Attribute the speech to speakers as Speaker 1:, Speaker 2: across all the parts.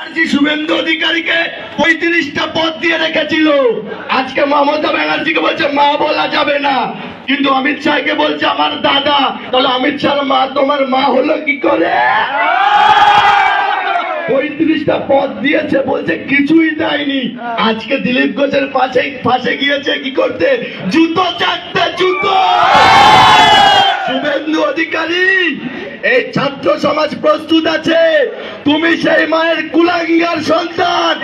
Speaker 1: ব্যানার্জি শুভেন্দু অধিকারীকে পঁয়ত্রিশটা পদ দিয়ে রেখেছিল। আজকে মমতা ব্যানার্জিকে বলছে, মা বলা যাবে না। কিন্তু অমিত শাহকে বলছে, আমার দাদা। তাহলে অমিত শাহ মা, তোমার মা হলো কি করে? পঁয়ত্রিশটা পদ দিয়েছে, বলছে, কিছুই দেয়নি। আজকে দিলীপ ঘোষের পাশে পাশে গিয়েছে, কি করতে? জুতো চারটে জুতো! শুভেন্দু অধিকারী, এই ছাত্র সমাজ প্রস্তুত আছে। তুমি সেই মায়ের কুলাঙ্গার সন্তান।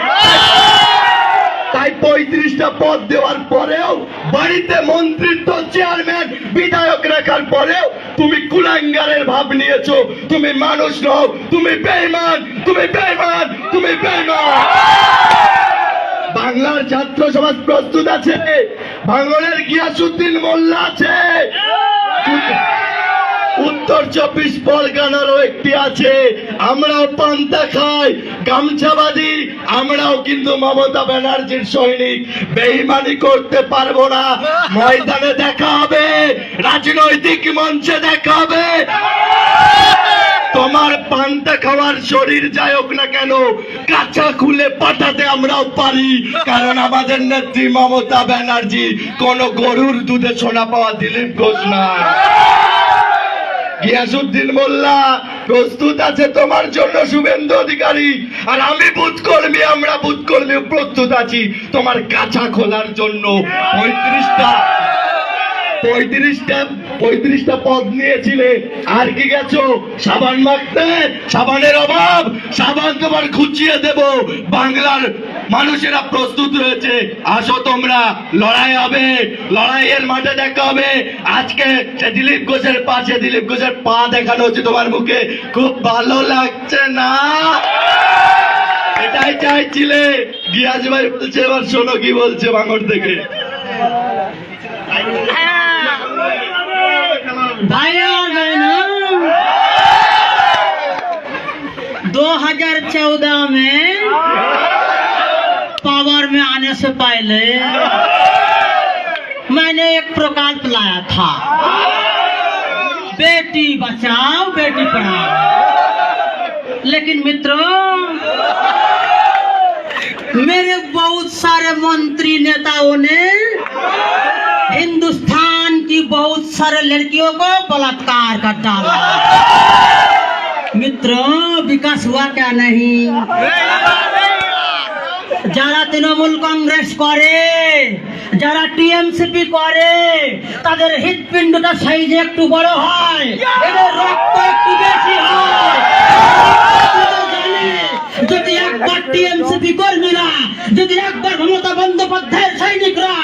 Speaker 1: তাই পঁয়ত্রিশটা পদ দেওয়ার পরেও, বাড়িতে মন্ত্রিত্ব চেয়ারম্যান বিধায়ক রাখার পরেও তুমি কুলাঙ্গারের ভাব নিয়েছো। তুমি মানুষ নও, তুমি বেইমান তুমি বেইমান তুমি বেইমান। বাংলার ছাত্র সমাজ প্রস্তুত আছে, ভাঙনের গিয়াসুদ্দিন মোল্লা আছে। উত্তর চব্বিশ পরগনারও একটি আছে। আমরাও পান্তা খাই গামছাবাদী আমরাও কিন্তু মমতা ব্যানার্জির সৈনিক। বেইমানি করতে পারব না। ময়দানে দেখা হবে, রাজনৈতিক মঞ্চে দেখা হবে। তোমার পান্তা খাওয়ার শরীর যাই হোক না কেন, কাঁচা খুলে পাঠাতে আমরাও পারি। কারণ আমাদের নেত্রী মমতা ব্যানার্জি কোন গরুর দুধে সোনা পাওয়া দিলীপ ঘোষ না গিয়াসুদ্দিন মোল্লা, প্রস্তুত আছে তোমার জন্য শুভেন্দু অধিকারী। আর আমি বুধ কর্মী আমরা বুধ কর্মী প্রস্তুত আছি তোমার কাঁচা খোলার জন্য। পঁয়ত্রিশটা পঁয়ত্রিশটা পঁয়ত্রিশটা পদ নিয়েছিলে। আর কি গেছো? সাবান মাখতে? সাবানের অভাব। সাবান তোমার খুঁচিয়ে দেব। বাংলার মানুষেরা প্রস্তুত হয়েছে আসো তোমরা, লড়াই হবে। লড়াইয়ের মাঠে দেখা হবে। আজকে সে দিলীপ ঘোষের পাশে দিলীপ ঘোষের পা দেখানো হচ্ছে তোমার মুখে। খুব ভালো লাগছে না? এটাই চাইছিলে? গিয়াজ ভাই বলছে, এবার শোনো কি বলছে বাঙর থেকে।
Speaker 2: 2014 में पावर में आने से पहले मैंने एक प्रकल्प लाया था। बेटी बचाओ, बेटी पढ़ाओ। लेकिन मित्रों, मेरे बहुत सारे मंत्री नेताओं ने हिंदुस्तान की बहुत सारे लड़कियों को बलात्कार कर डाला। বিকাশ হুয়া ক্যা নাহি যারা তৃণমূল কংগ্রেস করে, যারা টিএমসিপি করে, তাদের হৃদপিণ্ডটা সাইজে একটু বড় হয়। এদের রক্ত একটু বেশি হয়। যদি একবার টিএমসিপি কর্মীরা, যদি একবার মমতা বন্দ্যোপাধ্যায়ের সৈনিকরা